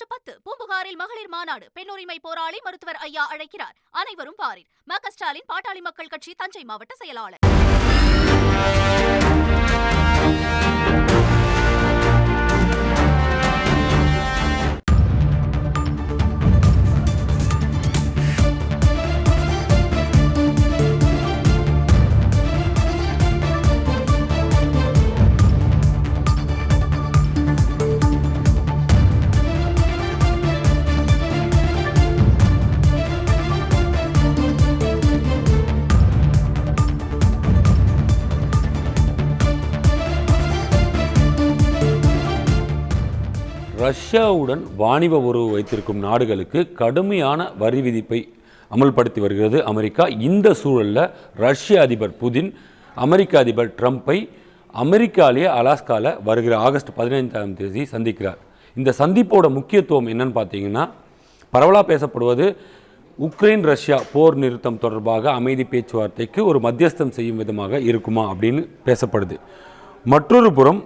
August பத்து பூம்புகாரில் மகளிர் மாநாடு பெண்ணுரிமை போராளி மருத்துவர் ஐயா அழைக்கிறார். அனைவரும் பாரில் ம ஸ்டாலின் பாட்டாளி மக்கள் கட்சி தஞ்சை மாவட்ட செயலாளர். ரஷ்யாவுடன் வாணிப உறவு வைத்திருக்கும் நாடுகளுக்கு கடுமையான வரி விதிப்பை அமல்படுத்தி வருகிறது. அமெரிக்கா இந்த சூழலில் ரஷ்ய அதிபர் புதின் அமெரிக்க அதிபர் ட்ரம்ப்பை அமெரிக்காலேயே அலாஸ்காவில் வருகிற ஆகஸ்ட் பதினைந்தாம் தேதி சந்திக்கிறார். இந்த சந்திப்போட முக்கியத்துவம் என்னன்னு பார்த்தீங்கன்னா பரவலாக பேசப்படுவது உக்ரைன் ரஷ்யா போர் நிறுத்தம் தொடர்பாக அமைதி பேச்சுவார்த்தைக்கு ஒரு மத்தியஸ்தம் செய்யும் விதமாக இருக்குமா அப்படின்னு பேசப்படுது. மற்றொரு புறம்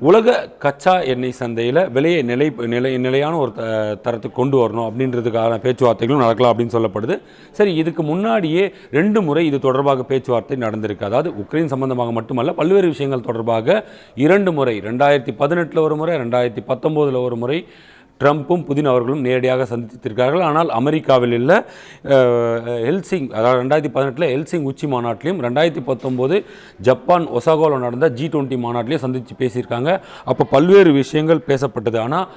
உலக கச்சா எண்ணெய் சந்தையில் விலையை நிலை நிலை நிலையான ஒரு த தரத்துக்கு கொண்டு வரணும் அப்படின்றதுக்கான பேச்சுவார்த்தைகளும் நடக்கலாம் அப்படின்னு சொல்லப்படுது. சரி இதுக்கு முன்னாடியே ரெண்டு முறை இது தொடர்பாக பேச்சுவார்த்தை நடந்திருக்கு. அதாவது உக்ரைன் சம்பந்தமாக மட்டுமல்ல பல்வேறு விஷயங்கள் தொடர்பாக இரண்டு முறை ரெண்டாயிரத்தி பதினெட்டில் ஒரு முறை ரெண்டாயிரத்தி பத்தொம்போதில் ஒரு முறை ட்ரம்ப்பும் புதின் அவர்களும் நேரடியாக சந்தித்திருக்கிறார்கள். ஆனால் அமெரிக்காவில் இல்லை. ஹெல்சிங் அதாவது ரெண்டாயிரத்தி பதினெட்டில் ஹெல்சிங் உச்சி மாநாட்டிலையும் ரெண்டாயிரத்தி பத்தொம்போது ஜப்பான் ஒசாகோவில் நடந்த ஜி டுவெண்ட்டி மாநாட்டிலையும் சந்தித்து பேசியிருக்காங்க. அப்போ பல்வேறு விஷயங்கள் பேசப்பட்டது. ஆனால்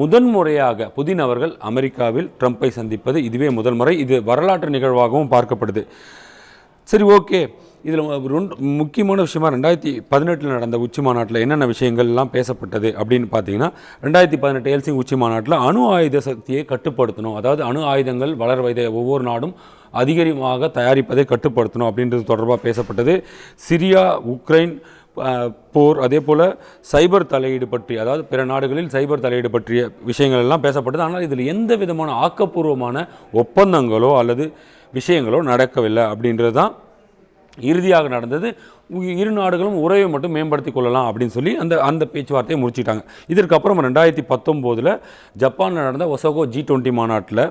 முதன்முறையாக புதின் அவர்கள் அமெரிக்காவில் ட்ரம்ப்பை சந்திப்பது இதுவே முதல் முறை. இது வரலாற்று நிகழ்வாகவும் பார்க்கப்படுது. சரி ஓகே. இதில் ரெண்டு முக்கியமான விஷயமா ரெண்டாயிரத்தி பதினெட்டில் நடந்த உச்சி மாநாட்டில் என்னென்ன விஷயங்கள்லாம் பேசப்பட்டது அப்படின்னு பார்த்தீங்கன்னா ரெண்டாயிரத்தி பதினெட்டு எல்சிங் உச்சி மாநாட்டில் அணு ஆயுத சக்தியை கட்டுப்படுத்தணும். அதாவது அணு ஆயுதங்கள் வளர் ஒவ்வொரு நாடும் அதிகமாக தயாரிப்பதை கட்டுப்படுத்தணும் அப்படின்றது தொடர்பாக பேசப்பட்டது. சிரியா உக்ரைன் போர் அதே போல் சைபர் தலையீடு பற்றி அதாவது பிற நாடுகளில் சைபர் தலையீடு பற்றிய விஷயங்கள் எல்லாம் பேசப்பட்டது. ஆனால் இதில் எந்த விதமான ஆக்கப்பூர்வமான ஒப்பந்தங்களோ அல்லது விஷயங்களோ நடக்கவில்லை அப்படின்றது தான் இறுதியாக நடந்தது. இரு நாடுகளும் உறவை மட்டும் மேம்படுத்திக் கொள்ளலாம் அப்படின்னு சொல்லி அந்த அந்த பேச்சுவார்த்தையை முடிச்சுட்டாங்க. இதற்கப்புறம் ரெண்டாயிரத்தி பத்தொம்போதில் ஜப்பானில் நடந்த ஒசோகோ ஜி டுவெண்ட்டி மாநாட்டில்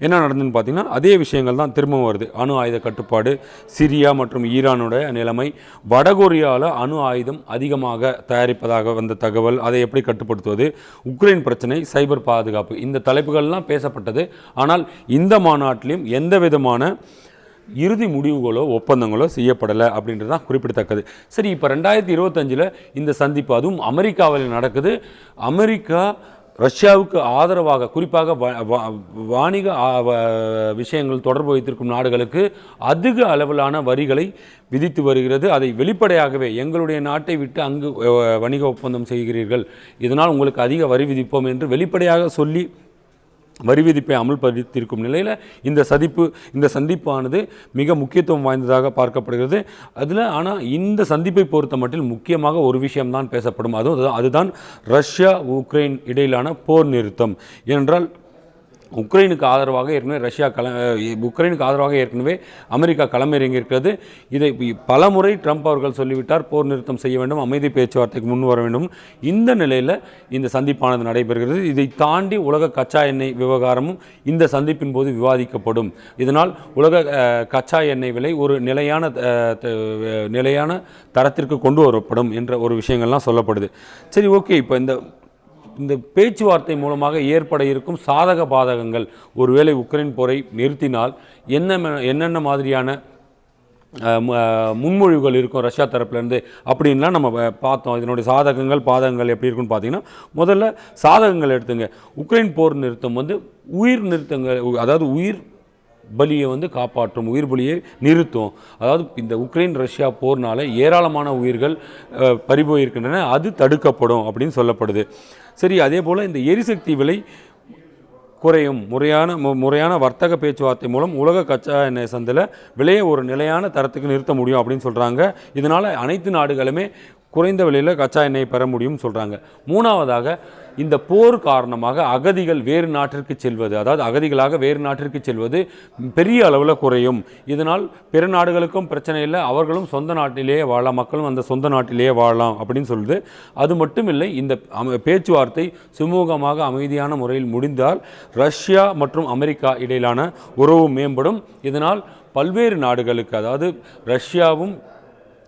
என்ன நடந்ததுன்னு பார்த்தீங்கன்னா அதே விஷயங்கள் தான் திரும்பவும் வருது. அணு ஆயுத கட்டுப்பாடு சிரியா மற்றும் ஈரானுடைய நிலைமை வடகொரியாவில் அணு ஆயுதம் அதிகமாக தயாரிப்பதாக வந்த தகவல் அதை எப்படி கட்டுப்படுத்துவது உக்ரைன் பிரச்சனை சைபர் பாதுகாப்பு இந்த தலைப்புகள்லாம் பேசப்பட்டது. ஆனால் இந்த மாநாட்டிலையும் எந்த விதமான இறுதி முடிவுகளோ ஒப்பந்தங்களோ செய்யப்படலை அப்படின்றது தான் குறிப்பிடத்தக்கது. சரி இப்போ ரெண்டாயிரத்தி இருபத்தஞ்சில் இந்த சந்திப்பு அதுவும் அமெரிக்காவில் நடக்குது. அமெரிக்கா ரஷ்யாவுக்கு ஆதரவாக குறிப்பாக வ- வாணிக வ- விஷயங்கள் தொடர்பு வைத்திருக்கும் நாடுகளுக்கு அதிக அளவிலான வரிகளை விதித்து வருகிறது. அதை வெளிப்படையாகவே எங்களுடைய நாட்டை விட்டு அங்கு வணிக ஒப்பந்தம் செய்கிறீர்கள். இதனால் உங்களுக்கு அதிக வரி விதிப்போம் என்று வெளிப்படையாக சொல்லி வரி விதிப்பை அமல்படுத்தியிருக்கும் நிலையில் இந்த சதிப்பு இந்த சந்திப்பானது மிக முக்கியத்துவம் வாய்ந்ததாக பார்க்கப்படுகிறது. அதில் ஆனால் இந்த சந்திப்பை பொறுத்த மட்டில் முக்கியமாக ஒரு விஷயம்தான் பேசப்படும். அதுவும் அதுதான் ரஷ்யா உக்ரைன் இடையிலான போர் நிறுத்தம். ஏனென்றால் உக்ரைனுக்கு ஆதரவாக ஏற்கனவே ரஷ்யா கல உக்ரைனுக்கு ஆதரவாக ஏற்கனவே அமெரிக்கா களமிறங்கி இருக்கிறது. இதை பல முறை ட்ரம்ப் அவர்கள் சொல்லிவிட்டார் போர் நிறுத்தம் செய்ய வேண்டும் அமைதி பேச்சுவார்த்தைக்கு முன் வர வேண்டும். இந்த நிலையில் இந்த சந்திப்பானது நடைபெறுகிறது. இதை தாண்டி உலக கச்சா எண்ணெய் விவகாரமும் இந்த சந்திப்பின் போது விவாதிக்கப்படும். இதனால் உலக கச்சா எண்ணெய் விலை ஒரு நிலையான நிலையான தரத்திற்கு கொண்டு வரப்படும் என்ற ஒரு விஷயங்கள்லாம் சொல்லப்படுது. சரி ஓகே. இப்போ இந்த இந்த பேச்சுவார்த்தை மூலமாக ஏற்பட இருக்கும் சாதக பாதகங்கள். ஒருவேளை உக்ரைன் போரை நிறுத்தினால் என்ன என்னென்ன மாதிரியான முன்மொழிவுகள் இருக்கும் ரஷ்யா தரப்புலேருந்து அப்படின்லாம் நம்ம பார்த்தோம். இதனுடைய சாதகங்கள் பாதகங்கள் எப்படி இருக்குன்னு பார்த்தீங்கன்னா முதல்ல சாதகங்கள் எடுத்துங்க. உக்ரைன் போர் நிறுத்தம் வந்து உயிர் நிறுத்தங்கள் உ- அதாவது உயிர் பலியை வந்து காப்பாற்றும் உயிர் பலியை நிறுத்தும். அதாவது இந்த உக்ரைன் ரஷ்யா போர்னால ஏராளமான உயிர்கள் பறிபோயிருக்கின்றன அது தடுக்கப்படும் அப்படின்னு சொல்லப்படுது. சரி அதே போல் இந்த எரிசக்தி விலை குறையும். முறையான மு- முறையான வர்த்தக பேச்சுவார்த்தை மூலம் உலக கச்சா எண்ணெய் சந்தையில் விலையை ஒரு நிலையான தரத்துக்கு நிறுத்த முடியும் அப்படின்னு சொல்கிறாங்க இதனால் அனைத்து நாடுகளுமே குறைந்த விலையில் கச்சா எண்ணெயை பெற முடியும்னு சொல்கிறாங்க மூணாவதாக இந்த போர் காரணமாக அகதிகள் வேறு நாட்டிற்கு செல்வது அதாவது அகதிகளாக வேறு நாட்டிற்கு செல்வது பெரிய அளவில் குறையும். இதனால் பிற நாடுகளுக்கும் பிரச்சனை இல்லை அவர்களும் சொந்த நாட்டிலேயே வாழலாம் மக்களும் அந்த சொந்த நாட்டிலேயே வாழலாம் அப்படின்னு சொல்லுது. அது மட்டும் இல்லை இந்த பேச்சுவார்த்தை சுமூகமாக அமைதியான முறையில் முடிந்தால் ரஷ்யா மற்றும் அமெரிக்கா இடையிலான உறவு மேம்படும். இதனால் பல்வேறு நாடுகளுக்கு அதாவது ரஷ்யாவும்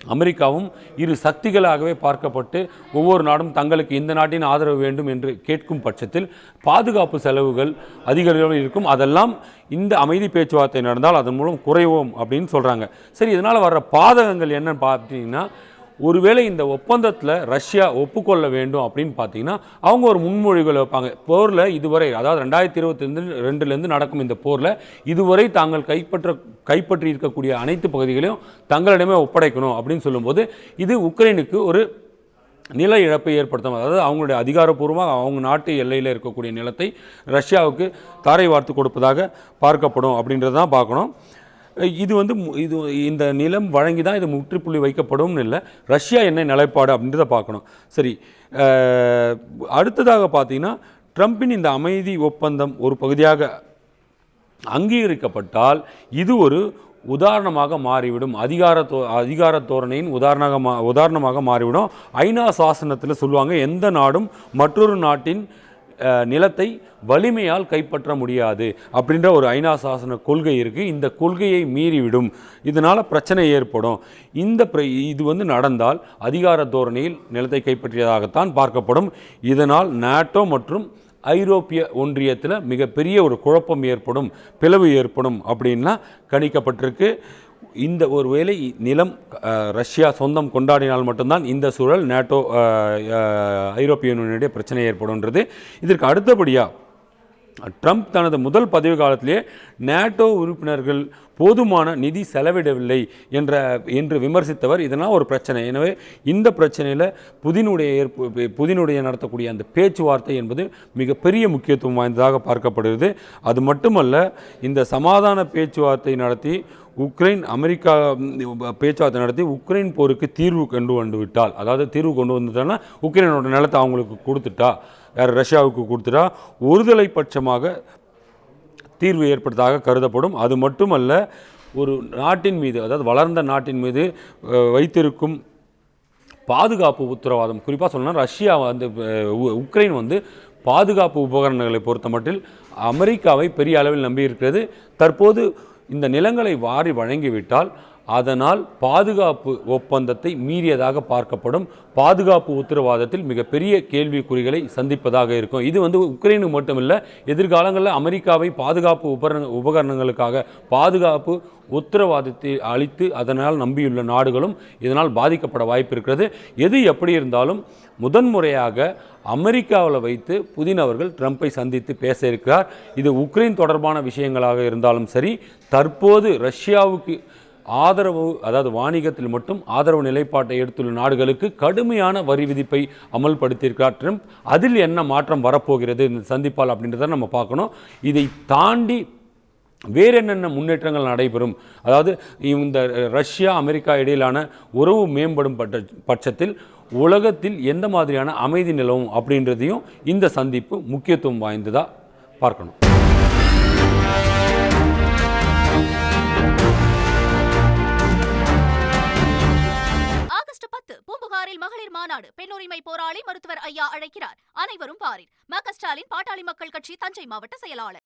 அமெரிக்காவும் இரு சக்திகளாகவே பார்க்கப்பட்டு ஒவ்வொரு நாடும் தங்களுக்கு இந்த நாட்டின் ஆதரவு வேண்டும் என்று கேட்கும் பட்சத்தில் பாதுகாப்பு செலவுகள் அதிக அளவில் இருக்கும். அதெல்லாம் இந்த அமைதி பேச்சுவார்த்தை நடந்தால் அதன் மூலம் குறைவோம் அப்படின்னு சொல்கிறாங்க சரி இதனால் வர்ற பாதகங்கள் என்னன்னு பார்த்தீங்கன்னா ஒருவேளை இந்த ஒப்பந்தத்தில் ரஷ்யா ஒப்புக்கொள்ள வேண்டும் அப்படின்னு பார்த்தீங்கன்னா அவங்க ஒரு முன்மொழிகளை வைப்பாங்க. போரில் இதுவரை அதாவது ரெண்டாயிரத்தி இருபத்தி ரெண்டுலேருந்து நடக்கும் இந்த போரில் இதுவரை தாங்கள் கைப்பற்ற கைப்பற்றி இருக்கக்கூடிய அனைத்து பகுதிகளையும் தங்களிடமே ஒப்படைக்கணும் அப்படின்னு சொல்லும்போது இது உக்ரைனுக்கு ஒரு நில இழப்பை ஏற்படுத்தும். அதாவது அவங்களுடைய அதிகாரப்பூர்வமாக அவங்க நாட்டு எல்லையில் இருக்கக்கூடிய நிலத்தை ரஷ்யாவுக்கு தாரை வார்த்து கொடுப்பதாக பார்க்கப்படும் அப்படின்றது தான் பார்க்கணும். இது வந்து மு- இது இந்த நிலம் வழங்கி தான் இது முற்றுப்புள்ளி வைக்கப்படும்னு இல்லை. ரஷ்யா என்ன நிலைப்பாடு அப்படின்றத பார்க்கணும். சரி அடுத்ததாக பார்த்தீங்கன்னா ட்ரம்பின் இந்த அமைதி ஒப்பந்தம் ஒரு பகுதியாக அங்கீகரிக்கப்பட்டால் இது ஒரு உதாரணமாக மாறிவிடும். அதிகார தோ அதிகார தோரணையின் உதாரணமாக மா உதாரணமாக மாறிவிடும். ஐநா சாசனத்தில் சொல்லுவாங்க எந்த நாடும் மற்றொரு நாட்டின் நிலத்தை வலிமையால் கைப்பற்ற முடியாது அப்படின்ற ஒரு ஐநா சாசன கொள்கை இருக்குது இந்த கொள்கையை மீறிவிடும். இதனால் பிரச்சனை ஏற்படும். இந்த இது வந்து நடந்தால் அதிகார தோரணையில் நிலத்தை கைப்பற்றியதாகத்தான் பார்க்கப்படும். இதனால் நாட்டோ மற்றும் ஐரோப்பிய ஒன்றியத்தில் மிகப்பெரிய ஒரு குழப்பம் ஏற்படும் பிளவு ஏற்படும் அப்படின்லாம் கணிக்கப்பட்டிருக்கு. இந்த ஒரு வேளை நிலம் ரஷ்யா சொந்தம் கொண்டாடினால் மட்டும்தான் இந்த சூழல் நேட்டோ ஐரோப்பிய யூனியனுடைய பிரச்சனை ஏற்படும்ன்றது. இதற்கு அடுத்தபடியாக ட்ரம்ப் தனது முதல் பதவி காலத்திலேயே நேட்டோ உறுப்பினர்கள் போதுமான நிதி செலவிடவில்லை என்ற என்று விமர்சித்தவர். இதெல்லாம் ஒரு பிரச்சனை. எனவே இந்த பிரச்சனையில் புதினுடைய ஏற்பு புதினுடைய நடத்தக்கூடிய அந்த பேச்சுவார்த்தை என்பது மிகப்பெரிய முக்கியத்துவம் வாய்ந்ததாக பார்க்கப்படுகிறது. அது மட்டுமல்ல இந்த சமாதான பேச்சுவார்த்தை நடத்தி உக்ரைன் அமெரிக்கா பேச்சுவார்த்தை நடத்தி உக்ரைன் போருக்கு தீர்வு கொண்டு வந்து விட்டால் அதாவது தீர்வு கொண்டு வந்துட்டான்னா உக்ரைனோட நிலத்தை அவங்களுக்கு கொடுத்துட்டா யார் ரஷ்யாவுக்கு கொடுத்துட்டா ஒருதலை பட்சமாக தீர்வு ஏற்படுத்தாக கருதப்படும். அது மட்டுமல்ல ஒரு நாட்டின் மீது அதாவது வளர்ந்த நாட்டின் மீது வைத்திருக்கும் பாதுகாப்பு உத்தரவாதம் குறிப்பாக சொல்லணும்னா ரஷ்யா வந்து உ- உக்ரைன் வந்து பாதுகாப்பு உபகரணங்களை பொறுத்த மட்டில் அமெரிக்காவை பெரிய அளவில் நம்பியிருக்கிறது. தற்போது இந்த நிலங்களை வாரி வழங்கிவிட்டால் அதனால் பாதுகாப்பு ஒப்பந்தத்தை மீறியதாக பார்க்கப்படும். பாதுகாப்பு உத்தரவாதத்தில் மிகப்பெரிய கேள்விக்குறிகளை சந்திப்பதாக இருக்கும். இது வந்து உக்ரைனுக்கு மட்டுமில்லை எதிர்காலங்களில் அமெரிக்காவை பாதுகாப்பு உபகரண உபகரணங்களுக்காக பாதுகாப்பு உத்தரவாதத்தை அளித்து அதனால் நம்பியுள்ள நாடுகளும் இதனால் பாதிக்கப்பட வாய்ப்பு இருக்கிறது. எது எப்படி இருந்தாலும் முதன்முறையாக அமெரிக்காவில் வைத்து புதின் அவர்கள் ட்ரம்ப்பை சந்தித்து பேச இருக்கிறார். இது உக்ரைன் தொடர்பான விஷயங்களாக இருந்தாலும் சரி தற்போது ரஷ்யாவுக்கு ஆதரவு அதாவது வாணிகத்தில் மட்டும் ஆதரவு நிலைப்பாட்டை எடுத்துள்ள நாடுகளுக்கு கடுமையான வரி விதிப்பை அமல்படுத்தியிருக்கிறார் ட்ரம்ப். அதில் என்ன மாற்றம் வரப்போகிறது இந்த சந்திப்பால் அப்படின்றத நம்ம பார்க்கணும். இதை தாண்டி வேறு என்னென்ன முன்னேற்றங்கள் நடைபெறும்? அதாவது இந்த ரஷ்யா அமெரிக்கா இடையிலான உறவு மேம்படும் பட்சத்தில் உலகத்தில் எந்த மாதிரியான அமைதி நிலவும் அப்படின்றதையும் இந்த சந்திப்பு முக்கியத்துவம் வாய்ந்ததாக பார்க்கணும். பத்து மகளிர் மாநாடு பெண்ணுரிமை போராளி மருத்துவர் ஐயா அழைக்கிறார். அனைவரும் பாரில். ம ஸ்டாலின் பாட்டாளி மக்கள் கட்சி தஞ்சை மாவட்ட செயலாளர்.